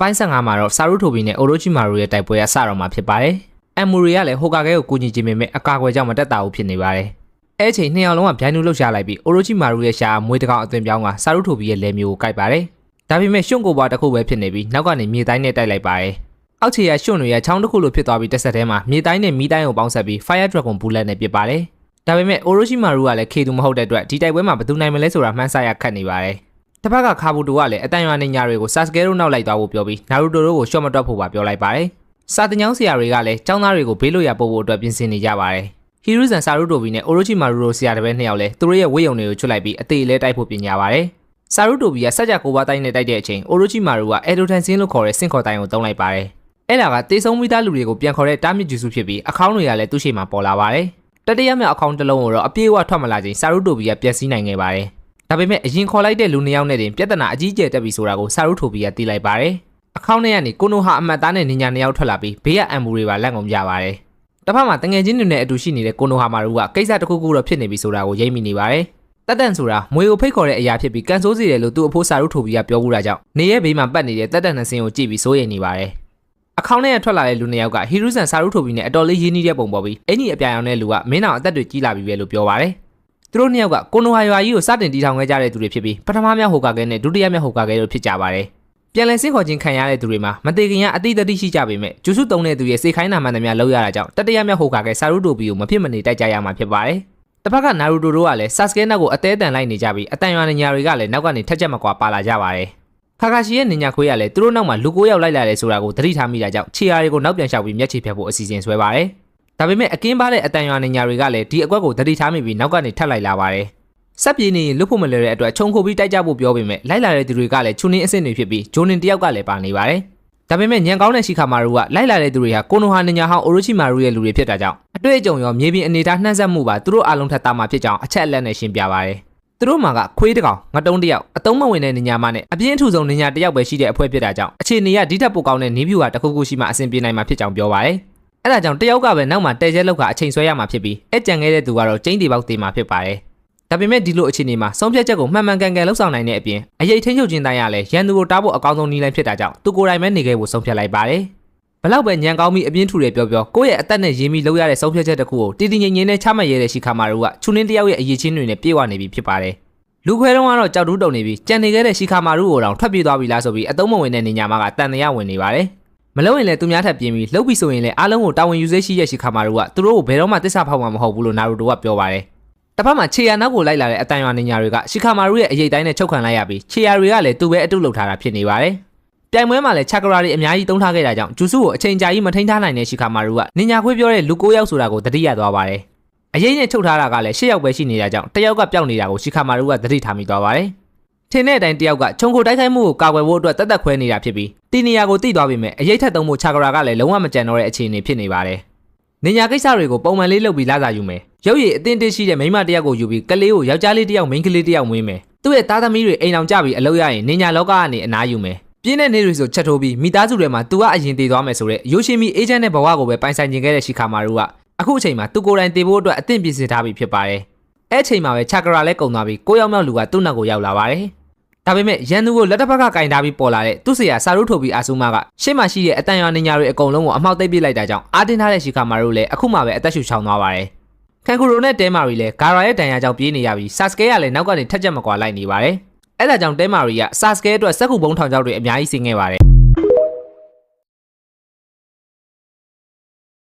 ပိုင်း15မှာတော့ဆာရုထိုဘီနဲ့အိုရိုချီမာရူရဲ့တိုက်ပွဲကစတော့မှာဖြစ်ပါတယ်။အမ်မူရီကလည်းဟိုကာကဲကိုကူညီခြင်းပေမဲ့အကာအကွယ်ကြောင့်မတက်တာဘူးဖြစ်နေပါတယ်။အဲ့အချိန်နှစ်ယောက်လုံးကဗျိုင်းနူလှုပ်ရှားလိုက်ပြီးအိုရိုချီမာရူရဲ့ရှာမွေးတကောင်အသွင်ပြောင်းကဆာရုထိုဘီရဲ့လက်မျိုးကိုကိုက်ပါတယ်။ဒါပေမဲ့ရှွန့်ကိုပွားတစ်ခုပဲဖြစ်နေပြီးနောက်ကနေမြေတိုင်းနဲ့တိုက်လိုက်ပါတယ်။အောက်ခြေရရှွန့်တွေရဲ့ချောင်းတစ်ခုလိုဖြစ်သွားပြီးတစ်ဆက်တည်းမှာမြေတိုင်းနဲ့မီးတိုင်းကိုပေါင်းဆက်ပြီး Fire Dragon Bullet နဲ့ပစ်ပါတယ်။ဒါပေမဲ့အိုရိုချီမာရူကလည်းခေသူမဟုတ်တဲ့အတွက်ဒီတိုက်ပွဲမှာဘယ်သူနိုင်မလဲဆိုတာမှန်းဆရခတ်နေပါတယ်။ တစ်ဖက်ကခါဘူတိုကလည်းအတန်ရွာနေညာတွေကိုဆာစကဲတို့နောက်လိုက်သွားဖို့ပြောပြီးနာရူတိုတို့ကိုရှော့မတွက်ဖို့ပါပြောလိုက်ပါတယ်။စာတင်ကျောင်းဆရာတွေကလည်းကျောင်းသားတွေကိုဘေးလွတ်ရာပို့ဖို့အတွက်ပြင်ဆင်နေကြပါတယ်။ဟီရူဇန်ဆာရူတိုဘီနဲ့အိုရိုချီမာရူရိုဆရာတပည့်နှစ်ယောက်လည်းသူတို့ရဲ့ဝိယုံတွေကိုချွတ်လိုက်ပြီးအသေးလေးတိုက်ဖို့ပြင်ကြပါတယ်။ဆာရူတိုဘီကစက်ကြကိုပါတိုင်းနဲ့တိုက်တဲ့အချိန်အိုရိုချီမာရူကအဲဒိုတန်ဆင်းလို့ခေါ်တဲ့စင့်ခေါ်တိုင်းကိုတုံးလိုက်ပါတယ်။အဲ့ဒါကတေဆုံးမိသားလူတွေကိုပြန်ခေါ်တဲ့တားမြစ်ဂျူစုဖြစ်ပြီးအခေါင်းတွေကလည်းသူ့ရှိမှပေါ်လာပါတယ်။တတိယမြောက်အခေါင်းတစ်လုံးကိုတော့အပြေးအဝထွက်မလာချိန်ဆာရူတိုဘီကပျက်စီးနိုင်ခဲ့ပါတယ်။ ဒါပေမဲ့အရင်ခေါ်လိုက်တဲ့လူနှစ်ယောက်နဲ့တင်ပြဿနာအကြီးကျယ်တက်ပြီဆိုတာကိုဆာရုထိုဘီကသိလိုက်ပါတယ်။အခေါင်းထဲကနေကိုနိုဟာအမတ်သားနဲ့နင်ညာနှစ်ယောက်ထွက်လာပြီးဘေးကအမ်ဘူတွေပါလက်ငုံကြပါတယ်။တစ်ဖက်မှာတငယ်ချင်းတွေနဲ့အတူရှိနေတဲ့ကိုနိုဟာမာရူကကိစ္စတစ်ခုခုတော့ဖြစ်နေပြီဆိုတာကိုရိပ်မိနေပါတယ်။တက်တန်ဆိုတာမွေကိုဖိတ်ခေါ်တဲ့အရာဖြစ်ပြီးကန်ဆိုးစီတယ်လို့သူ့အဖိုးဆာရုထိုဘီကပြောဘူးတာကြောင့်နေရဲ့ဘေးမှာပတ်နေတဲ့တက်တန်နှစင်းကိုကြည့်ပြီးစိုးရိမ်နေပါတယ်။အခေါင်းထဲကထွက်လာတဲ့လူနှစ်ယောက်ကဟီရူဇန်ဆာရုထိုဘီနဲ့အတော်လေးရင်းနှီးတဲ့ပုံပေါ်ပြီးအင်ကြီးအပြာရောင်တဲ့လူကမင်းအောင်အသက်တွေကြီးလာပြီပဲလို့ပြောပါတယ်။ သူတို့နှစ်ယောက်ကကိုနိုဟာရွာကြီးကိုစတင်တည်ထောင်ခဲ့ကြတဲ့သူတွေဖြစ်ပြီးပထမမြောက်ဟိုကာကဲနဲ့ဒုတိယမြောက်ဟိုကာကဲတို့ဖြစ်ကြပါတယ်။ပြန်လည်ဆင့်ခေါ်ခြင်းခံရတဲ့သူတွေမှာမတေခင်ကအတိတ်တတိရှိကြပေမဲ့ဂျူစုတုံးတဲ့သူရဲ့စေခိုင်းနာမှန်သမျှလောက်ရတာကြောင့်တတိယမြောက်ဟိုကာကဲဆာရုတိုဘီကိုမဖြစ်မနေတိုက်ကြရမှာဖြစ်ပါတယ်။တစ်ဖက်ကနာရူတိုတို့ကလည်းဆာစကဲနောက်ကိုအသေးအတန်လိုက်နေကြပြီးအတန်ရွာနေညာတွေကလည်းနောက်ကနေထက်ချက်မကွာပါလာကြပါတယ်။ခါခါရှိရဲ့နေညာခွေးကလည်းသူတို့နောက်မှာလူကိုရောက်လိုက်လာတယ်ဆိုတာကိုသတိထားမိတာကြောင့်ခြေရာတွေကိုနောက်ပြန်လျှောက်ပြီးမျက်ခြေဖြတ်ဖို့အစီအစဉ်ဆွဲပါတယ်။ ဒါပေမဲ့အကင်းပါတဲ့အတန်ရွာနေညာတွေကလည်းဒီအကွက်ကိုသတိထားမိပြီးနောက်ကနေထပ်လိုက်လာပါတယ်။ဆက်ပြေးနေရင်လွတ်ဖို့မလွယ်တဲ့အတွက်ခြုံခိုပြီးတိုက်ကြဖို့ပြောပေမဲ့လိုက်လာတဲ့သူတွေကလည်းချူနင်းအစ်စ်တွေဖြစ်ပြီးဂျိုနင်တယောက်ကလည်းပါနေပါတယ်။ဒါပေမဲ့ညံကောင်းတဲ့ရှိခါမာရူကလိုက်လာတဲ့သူတွေဟာကိုနိုဟာနေညာဟောင်းအိုရိုချီမာရူရဲ့လူတွေဖြစ်တာကြောင့်အတွေ့အကြုံရောမြေပြင်အနေအထားနှံ့ဆက်မှုပါသူတို့အားလုံးထပ်သားမှာဖြစ်ကြောင်းအချက်အလက်နဲ့ရှင်းပြပါတယ်။သူတို့မှာကခွေးတစ်ကောင်ငတုံးတစ်ယောက်အတုံးမဝင်တဲ့နေညာမနဲ့အပြင်းထူဆုံးနေညာတစ်ယောက်ပဲရှိတဲ့အဖွဲဖြစ်တာကြောင့်အခြေအနေကဒီထက်ပိုကောင်းတဲ့နီးဗျူဟာတစ်ခုခုရှိမှအဆင်ပြေနိုင်မှာဖြစ်ကြောင်းပြောပါတယ်။ အဲ့ဒါကြောင့်တယောက်ကပဲနောက်မှတဲကျဲလောက်ကအချိန်ဆွဲရမှာဖြစ်ပြီးအဲ့ကြံခဲ့တဲ့သူကတော့ကျင်းတီပေါက်တေးမှာဖြစ်ပါတယ်။ဒါပေမဲ့ဒီလိုအခြေအနေမှာဆုံးဖြတ်ချက်ကိုမှန်မှန်ကန်ကန်လှုပ်ဆောင်နိုင်တဲ့အပြင်အရေးထိန်းချုပ်ခြင်းတိုင်းရလဲရန်သူကိုတားဖို့အကောင်းဆုံးနည်းလမ်းဖြစ်တာကြောင့်သူကိုယ်တိုင်ပဲနေခဲ့ဖို့ဆုံးဖြတ်လိုက်ပါတယ်။ဘလောက်ပဲညံကောင်းပြီးအပြင်းထူတယ်ပြောပြောကိုယ့်ရဲ့အသက်နဲ့ရင်းပြီးလှုပ်ရတဲ့ဆုံးဖြတ်ချက်တစ်ခုကိုတည်တည်ငြိမ်ငြိမ်နဲ့ချမှတ်ရတဲ့ရှိခါမာတို့ကချူနင်းတယောက်ရဲ့အရေးချင်းတွေနဲ့ပြေဝနေပြီဖြစ်ပါတယ်။လူခွဲတုံးကတော့ကြောက်တူးတုံနေပြီးကြံနေခဲ့တဲ့ရှိခါမာတို့ကိုတောင်ထွက်ပြေးသွားပြီလားဆိုပြီးအတုံးမဝင်တဲ့နေညာမကတန်တရားဝင်နေပါတယ်။ မလုံးရင်လည်းသူများထပ်ပြင်းပြီးလှုပ်ပြီးဆိုရင်လည်းအားလုံးကိုတာဝန်ယူစေရှိရဲ့ရှိခါမာတို့ကသူတို့ကိုဘယ်တော့မှတစ္ဆာဖောက်မှာမဟုတ်ဘူးလို့နာရူတိုကပြောပါတယ်။တစ်ဖက်မှာခြေရနောက်ကိုလိုက်လာတဲ့အတန်ရွာနေညာတွေကရှိခါမာတို့ရဲ့အရေးတိုင်းနဲ့ချုပ်ခံလိုက်ရပြီးခြေရတွေကလည်းသူ့ပဲအတုလုပ်ထားတာဖြစ်နေပါတယ်။ပြိုင်ပွဲမှာလည်းချက်ကရာတွေအများကြီးတုံးထားခဲ့တာကြောင့်ဂျူစုကိုအချိန်ကြာကြီးမထိန်ထားနိုင်တဲ့ရှိခါမာတို့ကနေညာခွေးပြောတဲ့လူကိုယောက်ဆိုတာကိုတတိယသွားပါတယ်။အရေးနဲ့ချုပ်ထားတာကလည်းရှစ်ယောက်ပဲရှိနေတာကြောင့်တယောက်ကပျောက်နေတာကိုရှိခါမာတို့ကသတိထားမိသွားပါတယ်။ ထင်းတဲ့အတိုင်းတယောက်ကခြုံကိုတိုက်ခိုက်မှုကိုကာကွယ်ဖို့အတွက်တက်တက်ခွဲနေတာဖြစ်ပြီးတီနီယာကိုတိသွားပြီးမြဲအရေးထက်သုံးဖို့ချက်ကရာကလည်းလုံးဝမကြံတော့တဲ့အခြေအနေဖြစ်နေပါတယ်။နေညာကိစ္စတွေကိုပုံမှန်လေးလုပ်ပြီးလာစားယူမယ်။ရုပ်ရည်အတင်းတင်းရှိတဲ့မိန်းမတစ်ယောက်ကိုယူပြီးကလေးကိုယောက်ျားလေးတစ်ယောက်မိန်းကလေးတစ်ယောက်မွေးမယ်။သူ့ရဲ့သားသမီးတွေအိမ်အောင်ကြပြီးအလုပ်ရရင်နေညာလောကကနေအနားယူမယ်။ပြင်းတဲ့နေတွေဆိုချက်ထိုးပြီးမိသားစုတွေမှာသူကအရင်တည်သွားမယ်ဆိုတော့ရိုရှင်မီအေဂျင့်နဲ့ဘဝကိုပဲပိုင်ဆိုင်ကျင်ခဲ့တဲ့ရှိခါမာတို့ကအခုအချိန်မှာသူကိုယ်တိုင်တည်ဖို့အတွက်အသင့်ပြင်ဆင်ထားပြီးဖြစ်ပါတယ်။အဲ့အချိန်မှာပဲချက်ကရာလည်းကုံသွားပြီးကိုရောက်မြောက်လူကသူ့နောက်ကိုရောက်လာပါတယ်။ ဒါပေမဲ့ရန်သူကိုလက်တစ်ဖက်ကကင်ထားပြီးပေါ်လာတဲ့သူ့ဆရာစာရုထိုဘီအာဆူမာကရှေ့မှာရှိတဲ့အတန်ရွာနေညာတွေအကုန်လုံးကိုအမှောက်သိပ်ပစ်လိုက်တာကြောင့်အာတင်ထားတဲ့ရှိခါမာတို့လည်းအခုမှပဲအသက်ရှူချောင်သွားပါတယ်။ကန်ကူရိုနဲ့တဲမာရီလည်းဂါရာရဲ့တန်ရာကြောင့်ပြေးနေရပြီးဆာစကဲကလည်းနောက်ကနေထက်ချက်မကွာလိုက်နေပါတယ်။အဲ့ဒါကြောင့်တဲမာရီကဆာစကဲအတွက်စက်ခုဘုံထောင်ချောက်တွေအများကြီးဆင်းခဲ့ပါတယ်။